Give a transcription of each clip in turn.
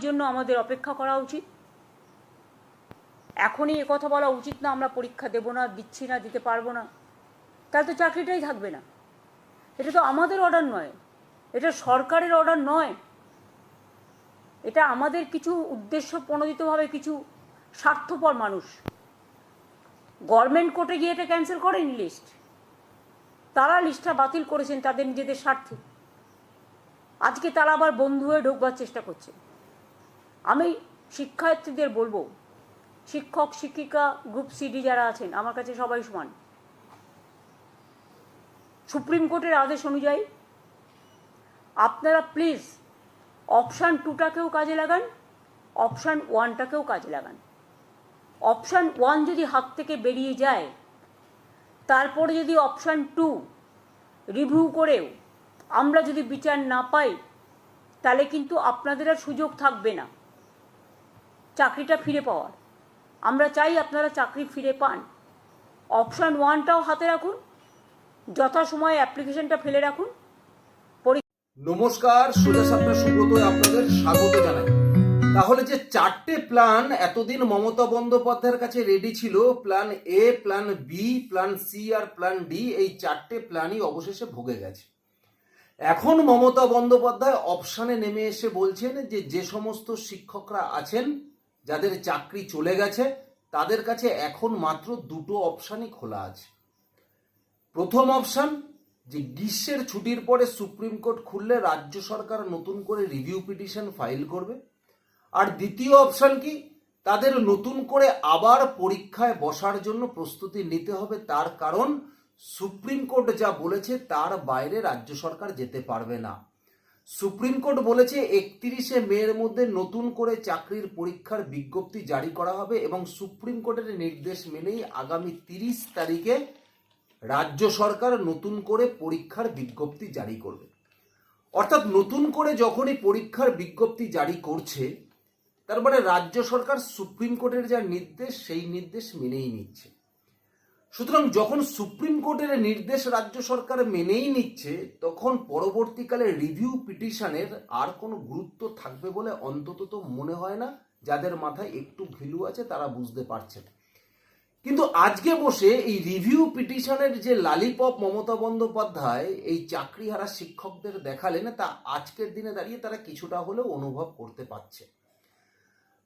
জন্য আমাদের অপেক্ষা করা উচিত। এখনই কথা বলা উচিত না, আমরা পরীক্ষা দেব না, দিচ্ছি না, দিতে পারব না। তাহলে তো চাকরিটাই থাকবে না। এটা তো আমাদের অর্ডার নয়। এটা সরকারের অর্ডার নয়। এটা আমাদের কিছু উদ্দেশ্য প্রণোদিতভাবে কিছু স্বার্থপর মানুষ। গভর্নমেন্ট কোর্টে গিয়ে এটা ক্যান্সেল করেনি লিস্ট তারা লিস্টটা বাতিল করেছেন তাদের নিজেদের স্বার্থে। আজকে তারা আবার বন্ধু হয়ে ঢোকবার চেষ্টা করছে। আমি শিক্ষার্থীদের বলব, শিক্ষক, শিক্ষিকা গ্রুপ সিডি যারা আছেন, আমার কাছে সবাই সমান। সুপ্রিম কোর্টের আদেশ অনুযায়ী আপনারা প্লিজ অপশান টুটাকেও কাজে লাগান অপশান ওয়ানটাকেও কাজে লাগান। অপশান ওয়ান যদি হাত থেকে বেরিয়ে যায়, তারপরে যদি অপশান টু রিভিউ করেও আমরা যদি বিচার না পাই, তাহলে কিন্তু আপনাদের আর সুযোগ থাকবে না। চাকরিটা ফিরে পাওয়ার। আমরা চাই আপনারা চাকরি ফিরে পান। অপশান ওয়ানটাও হাতে রাখুন। যথাসময়ে অ্যাপ্লিকেশনটা ফেলে রাখুন। নমস্কার সোজা সাপটা সুব্রত আপনাদের স্বাগত জানাই। তাহলে যে চারটে প্ল্যান এতদিন মমতা বন্দ্যোপাধ্যায়ের কাছে রেডি ছিল plan A plan B plan C R plan D এই চারটে প্ল্যানই অবশেষে ভোগে গেছে। এখন মমতা বন্দ্যোপাধ্যায় অপশানে নেমে এসে বলছেন যে যে সমস্ত শিক্ষকরা আছেন যাদের চাকরি চলে গেছে, তাদের কাছে এখন মাত্র দুটো অপশানই খোলা আছে। প্রথম অপশান যে গ্রীষ্মের ছুটির পরে সুপ্রিম কোর্ট খুললে রাজ্য সরকার নতুন করে রিভিউ পিটিশন ফাইল করবে। আর দ্বিতীয় অপশান কি, তাদের নতুন করে আবার পরীক্ষায় বসার জন্য প্রস্তুতি নিতে হবে, তার কারণ সুপ্রিম কোর্ট যা বলেছে, তার বাইরে রাজ্য সরকার যেতে পারবে না। সুপ্রিম কোর্ট বলেছে একত্রিশে মের মধ্যে নতুন করে চাকরির পরীক্ষার বিজ্ঞপ্তি জারি করা হবে এবং সুপ্রিম কোর্টের নির্দেশ মেনেই আগামী তিরিশ তারিখে রাজ্য সরকার নতুন করে পরীক্ষার বিজ্ঞপ্তি জারি করবে। অর্থাৎ নতুন করে যখনই পরীক্ষার বিজ্ঞপ্তি জারি করছে, তার মানে রাজ্য সরকার সুপ্রিম কোর্টের যা নির্দেশ, সেই নির্দেশ মেনেই নিচ্ছে। সুতরাং যখন সুপ্রিম কোর্টের নির্দেশ রাজ্য সরকার মেনেই নিচ্ছে, তখন পরবর্তীকালে রিভিউ পিটিশনের আর কোনো গুরুত্ব থাকবে বলে অন্তত তো মনে হয় না। যাদের মাথায় একটু ভ্যালু আছে, তারা বুঝতে পারছেন। কিন্তু আজকে বসে এই রিভিউ পিটিশনের যে লালিপপ মমতা বন্দ্যোপাধ্যায়, এই চাকরিহারা শিক্ষকদের দেখালেন, তা আজকের দিনে দাঁড়িয়ে তারা কিছুটা হলেও অনুভব করতে পারছে।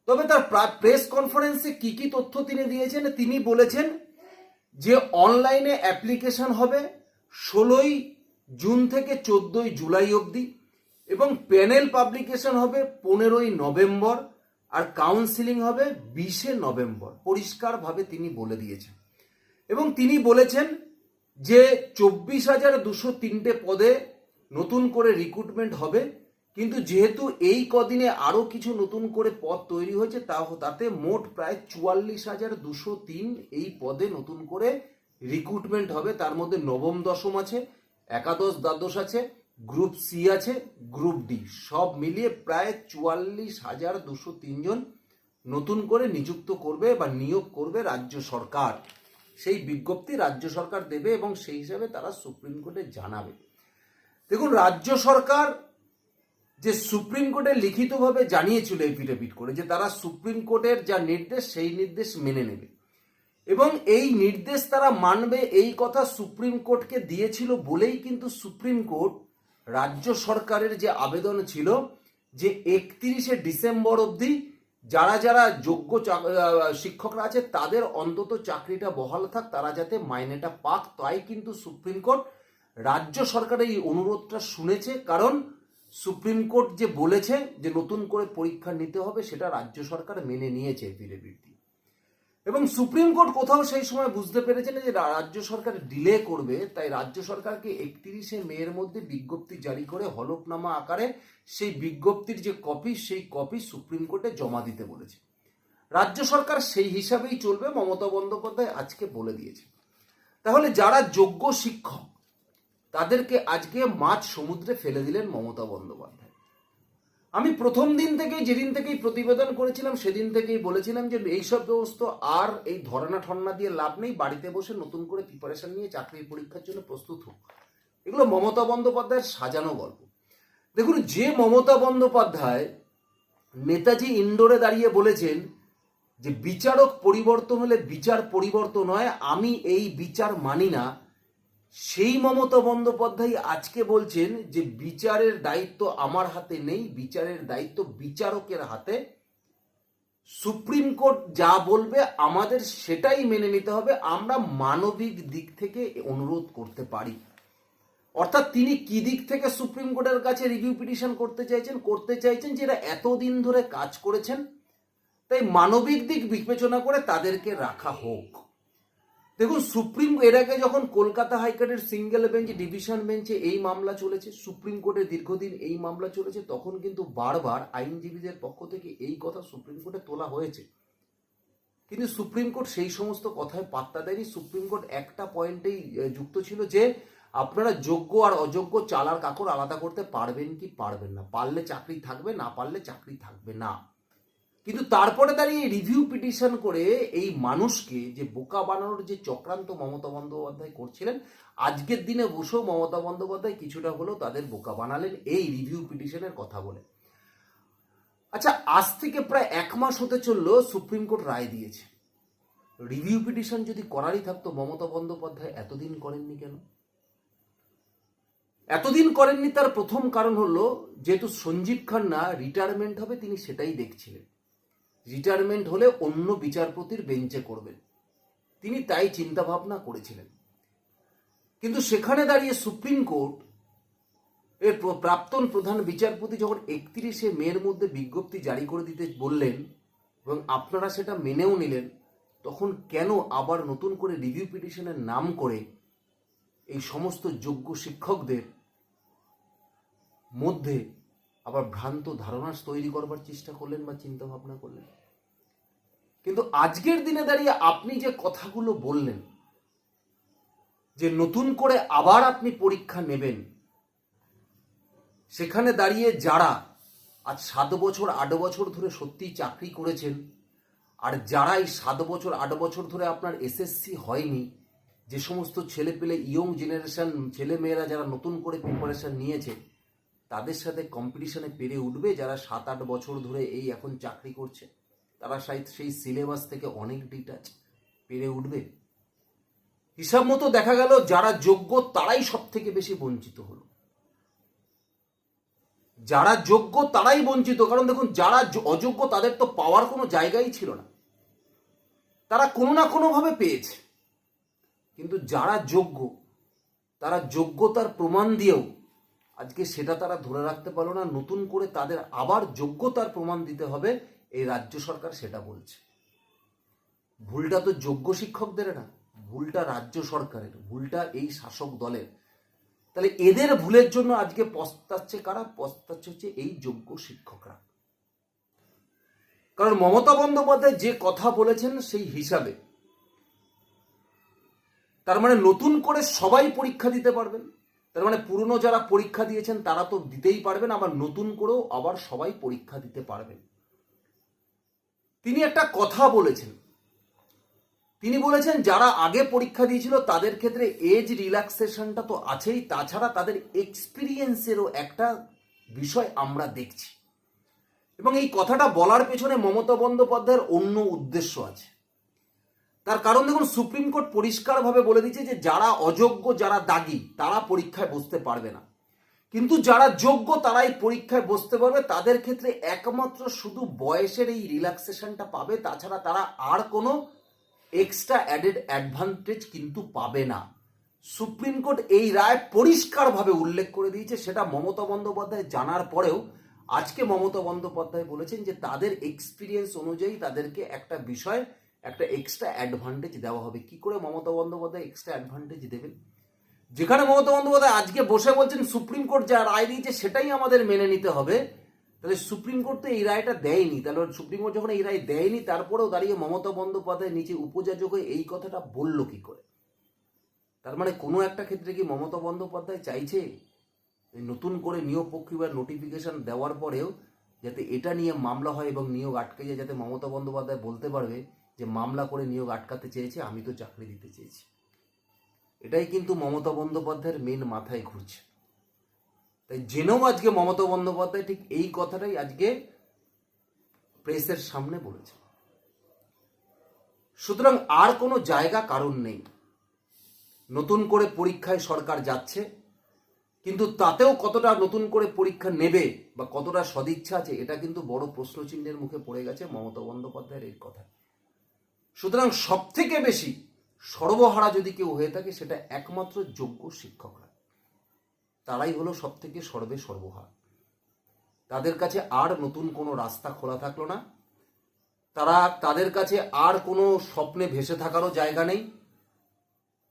তবে তার প্রেস কনফারেন্সে কি কি তথ্য তিনি দিয়েছেন, তিনি বলেছেন যে অনলাইনে অ্যাপ্লিকেশন হবে ষোলোই জুন থেকে চোদ্দই জুলাই অবধি এবং প্যানেল পাবলিকেশন হবে পনেরোই নভেম্বর আর কাউন্সিলিং হবে বিশে নভেম্বর। পরিষ্কারভাবে তিনি বলে দিয়েছেন। এবং তিনি বলেছেন যে চব্বিশ হাজার দুশো তিনটে পদে নতুন করে রিক্রুটমেন্ট হবে। কিন্তু যেহেতু এই কদিনে আরও কিছু নতুন করে পদ তৈরি হয়েছে তা তাতে মোট প্রায় চুয়াল্লিশ হাজার দুশো তিন এই পদে নতুন করে রিক্রুটমেন্ট হবে। তার মধ্যে নবম দশম আছে, একাদশ দ্বাদশ আছে গ্রুপ সি আছে গ্রুপ ডি সব মিলিয়ে প্রায় চুয়াল্লিশ হাজার দুশো তিনজন নতুন করে নিযুক্ত করবে বা নিয়োগ করবে রাজ্য সরকার। সেই বিজ্ঞপ্তি রাজ্য সরকার দেবে এবং সেই হিসাবে তারা সুপ্রিম কোর্টে জানাবে। দেখুন, রাজ্য সরকার যে সুপ্রিম কোর্টে লিখিতভাবে জানিয়েছিল এফিডেভিট করে যে তারা সুপ্রিম কোর্টের যা নির্দেশ, সেই নির্দেশ মেনে নেবে। এবং এই নির্দেশ তারা মানবে, এই কথা সুপ্রিম কোর্টকে দিয়েছিল বলেই কিন্তু সুপ্রিম কোর্ট রাজ্য সরকারের যে আবেদন ছিল যে একত্রিশে ডিসেম্বর অবধি যারা যারা যোগ্য শিক্ষকরা আছে, তাদের অন্তত চাকরিটা বহাল থাক, তারা যাতে মাইনেটা পাক। তাই কিন্তু সুপ্রিম কোর্ট রাজ্য সরকারের এই অনুরোধটা শুনেছে। কারণ সুপ্রিম কোর্ট যে বলেছে যে নতুন করে পরীক্ষা নিতে হবে, সেটা রাজ্য সরকার মেনে নিয়েছে এফিডেভিট দিয়ে এবং সুপ্রিম কোর্ট কোথাও সেই সময় বুঝতে পেরেছেন যে রাজ্য সরকার ডিলে করবে, তাই রাজ্য সরকারকে একত্রিশে মেয়ের মধ্যে বিজ্ঞপ্তি জারি করে হলফনামা আকারে সেই বিজ্ঞপ্তির যে কপি, সেই কপি সুপ্রিম কোর্টে জমা দিতে বলেছে। রাজ্য সরকার সেই হিসাবেই চলবে, মমতা বন্দ্যোপাধ্যায় আজকে বলে দিয়েছে। তাহলে যারা যোগ্য শিক্ষক তাদেরকে আজকে মাছ সমুদ্রে ফেলে দিলেন মমতা বন্দ্যোপাধ্যায়। আমি প্রথম দিন থেকেই, যেদিন থেকেই প্রতিবেদন করেছিলাম, সেদিন থেকেই বলেছিলাম যে এইসব ব্যবস্থ আর এই ধরনা ঠন্না দিয়ে লাভ নেই, বাড়িতে বসে নতুন করে প্রিপারেশন নিয়ে চাকরির পরীক্ষার জন্য প্রস্তুত হোক। এগুলো মমতা বন্দ্যোপাধ্যায়ের সাজানো গল্প। দেখুন, যে মমতা বন্দ্যোপাধ্যায় নেতাজি ইন্ডোরে দাঁড়িয়ে বলেছেন যে বিচারক পরিবর্তন হলে বিচার পরিবর্তন হয়, আমি এই বিচার মানি না সেই মমতা বন্দ্যোপাধ্যায় আজকে বলছেন যে বিচারের দায়িত্ব আমার হাতে নেই, বিচারের দায়িত্ব বিচারকের হাতে। সুপ্রিম কোর্ট যা বলবে আমাদের সেটাই মেনে নিতে হবে, আমরা মানবিক দিক থেকে অনুরোধ করতে পারি। অর্থাৎ তিনি কি দিক থেকে সুপ্রিম কোর্টের কাছে রিভিউ পিটিশন করতে চাইছেন? করতে চাইছেন যে এরা এতদিন ধরে কাজ করেছেন, তাই মানবিক দিক বিবেচনা করে তাদেরকে রাখা হোক। দেখুন, সুপ্রিম এর আগে যখন কলকাতা হাইকোর্টের সিঙ্গেল বেঞ্চ, ডিভিশন বেঞ্চে এই মামলা চলেছে, সুপ্রিম কোর্টে দীর্ঘদিন এই মামলা চলেছে, তখন কিন্তু বারবার আইনজীবীদের পক্ষ থেকে এই কথা সুপ্রিম কোর্টে তোলা হয়েছে। কিন্তু সুপ্রিম কোর্ট সেই সমস্ত কথায় পাত্তা দেয়নি। সুপ্রিম কোর্ট একটা পয়েন্টেই যুক্ত ছিল যে, আপনারা যোগ্য আর অযোগ্য চালার কাকর আলাদা করতে পারবেন কি পারবেন না। পারলে চাকরি থাকবে, না পারলে চাকরি থাকবে না। কিন্তু তারপরে দাঁড়িয়ে রিভিউ পিটিশন করে এই মানুষকে যে বোকা বানানোর যে চক্রান্ত মমতা বন্দ্যোপাধ্যায় করছিলেন, আজকের দিনে বসেও মমতা বন্দ্যোপাধ্যায় কিছুটা হলেও তাদের বোকা বানালেন এই রিভিউ পিটিশনের কথা বলে। আচ্ছা আজ থেকে প্রায় এক মাস হতে চলল সুপ্রিম কোর্ট রায় দিয়েছে। রিভিউ পিটিশন যদি করারই থাকতো, মমতা বন্দ্যোপাধ্যায় এতদিন করেননি কেন? এতদিন করেননি তার প্রথম কারণ হলো, যেহেতু সঞ্জীব খান্না রিটায়ারমেন্ট হবে, তিনি সেটাই দেখছিলেন। রিটায়ারমেন্ট হলে অন্য বিচারপতির বেঞ্চে করবেন। তিনি তাই চিন্তা ভাবনা করেছিলেন। কিন্তু সেখানে দাঁড়িয়ে সুপ্রিম কোর্ট এর প্র- প্রাক্তন প্রধান বিচারপতি যখন একত্রিশে মের মধ্যে বিজ্ঞপ্তি জারি করে দিতে বললেন এবং আপনারা সেটা মেনেও নিলেন, তখন কেন আবার নতুন করে রিভিউ পিটিশনের নাম করে এই সমস্ত যোগ্য শিক্ষকদের মধ্যে আবার ভ্রান্ত ধারণা তৈরি করবার চেষ্টা করলেন বা চিন্তা ভাবনা করলেন। কিন্তু আজকের দিনে দাঁড়িয়ে আপনি যে কথাগুলো বললেন, যে নতুন করে আবার আপনি পরীক্ষা নেবেন, সেখানে দাঁড়িয়ে যারা আজ সাত বছর, আট বছর ধরে সত্যিই চাকরি করেছেন, আর যারা এই সাত বছর, আট বছর ধরে আপনার এসএসসি হয়নি, যে সমস্ত ছেলে পেলে ইয়ং জেনারেশন ছেলে মেয়েরা যারা নতুন করে প্রিপারেশন নিয়েছে তাদের সাথে কম্পিটিশনে পেরে উঠবে যারা সাত আট বছর ধরে এই এখন চাকরি করছে। তারা সেই সিলেবাস থেকে অনেক ডিটাচ পেরে উঠবে। হিসাব মতো দেখা গেল যারা যোগ্য তারাই সব থেকে বেশি বঞ্চিত হলো। যারা যোগ্য তারাই বঞ্চিত, কারণ দেখুন যারা অযোগ্য তাদের তো পাওয়ার কোনো জায়গাই ছিল না। তারা কোনো না কোনোভাবে পেয়েছে। কিন্তু যারা যোগ্য, তারা যোগ্যতার প্রমাণ দিয়েও আজকে সেটা তারা ধরে রাখতে পারল না, নতুন করে তাদের আবার যোগ্যতার প্রমাণ দিতে হবে, এই রাজ্য সরকার সেটা বলছে। ভুলটা তো যোগ্য শিক্ষকদের না, ভুলটা রাজ্য সরকারের, ভুলটা এই শাসক দলের। তাহলে এদের ভুলের জন্য আজকে পস্তাচ্ছে কারা? পস্তাচ্ছে হচ্ছে এই যোগ্য শিক্ষকরা। কারণ মমতা বন্দ্যোপাধ্যায় যে কথা বলেছেন সেই হিসাবে, তার মানে নতুন করে সবাই পরীক্ষা দিতে পারবেন। তার মানে পুরনো যারা পরীক্ষা দিয়েছেন তারা তো দিতেই পারবেন, আবার নতুন করেও আবার সবাই পরীক্ষা দিতে পারবেন। তিনি একটা কথা বলেছেন। তিনি বলেছেন, যারা আগে পরীক্ষা দিয়েছিল তাদের ক্ষেত্রে এজ রিল্যাক্সেশনটা তো আছেই, তাছাড়া তাদের এক্সপিরিয়েন্সেরও একটা বিষয় আমরা দেখছি। এবং এই কথাটা বলার পেছনে মমতা বন্দ্যোপাধ্যায়ের অন্য উদ্দেশ্য আছে। তার কারণ দেখুন, সুপ্রিম কোর্ট পরিষ্কারভাবে বলে দিয়েছে যে যারা অযোগ্য, যারা দাগি, তারা পরীক্ষায় বসতে পারবে না। কিন্তু যারা যোগ্য, তারাই পরীক্ষায় বসতে পারবে। তাদের ক্ষেত্রে একমাত্র শুধু বয়সের এই রিল্যাক্সেশনটা পাবে, তাছাড়া তারা আর কোনো এক্সট্রা অ্যাডেড অ্যাডভান্টেজ কিন্তু পাবে না। সুপ্রিম কোর্ট এই রায় পরিষ্কারভাবে উল্লেখ করে দিয়েছে, সেটা মমতা বন্দ্যোপাধ্যায় জানার পরেও আজকে মমতা বন্দ্যোপাধ্যায় বলেছেন যে তাদের এক্সপিরিয়েন্স অনুযায়ী তাদেরকে একটা বিষয় একটা এক্সট্রা অ্যাডভান্টেজ দেওয়া হবে। কি করে মমতা বন্দ্যোপাধ্যায় এক্সট্রা অ্যাডভান্টেজ দেবেন? যেখানে মমতা বন্দ্যোপাধ্যায় আজকে বসে বলছেন, সুপ্রিম কোর্ট যা রায় দিয়েছে, সেটাই আমাদের মেনে নিতে হবে। তাহলে সুপ্রিম কোর্ট তো এই রায়টা দেয়নি। তাহলে সুপ্রিম কোর্ট যখন এই রায় দেয়নি, তারপরেও দাঁড়িয়ে মমতা বন্দ্যোপাধ্যায় নিচে উপযাচক হয়ে এই কথাটা বলল কি করে? তার মানে কোনো একটা ক্ষেত্রে কি মমতা বন্দ্যোপাধ্যায় চাইছে নতুন করে নিয়োগ প্রক্রিয়ার নোটিফিকেশন দেওয়ার পরেও যাতে এটা নিয়ে মামলা হয় এবং নিয়োগ আটকে যায়, যাতে মমতা বন্দ্যোপাধ্যায় বলতে পারবে যে মামলা করে নিয়োগ আটকাতে চেয়েছে, আমি তো চাকরি দিতে চেয়েছি। এটাই কিন্তু মমতা বন্দ্যোপাধ্যায়ের মেন মাথায় ঘুরছে। তাই জেনেও আজকে মমতা বন্দ্যোপাধ্যায় ঠিক এই কথাটাই আজকে প্রেসের সামনে বলেছে। সুতরাং আর কোনো জায়গা কারণ নেই। নতুন করে পরীক্ষায় সরকার যাচ্ছে, কিন্তু তাতেও কতটা নতুন করে পরীক্ষা নেবে বা কতটা সদিচ্ছা আছে, এটা কিন্তু বড় প্রশ্নচিহ্নের মুখে পড়ে গেছে মমতা বন্দ্যোপাধ্যায়ের এই কথা সুতরাং সব থেকে বেশি সর্বহারা যদি কেউ হয়ে থাকে, সেটা একমাত্র যোগ্য শিক্ষকরা। তারাই হলো সব থেকে সর্বে সর্বহারা। তাদের কাছে আর নতুন কোনো রাস্তা খোলা থাকল না। তারা, তাদের কাছে আর কোনো স্বপ্নে ভেসে থাকারও জায়গা নেই।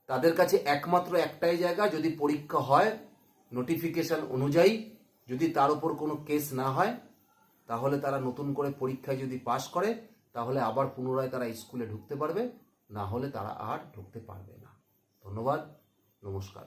তাদের কাছে একমাত্র একটাই জায়গা, যদি পরীক্ষা হয় নোটিফিকেশন অনুযায়ী, যদি তার উপর কোনো কেস না হয়, তাহলে তারা নতুন করে পরীক্ষায় যদি পাশ করে তাহলে আবার পুনরায় তারা স্কুলে ঢুকতে পারবে, না হলে তারা আর ঢুকতে পারবে না। ধন্যবাদ, নমস্কার।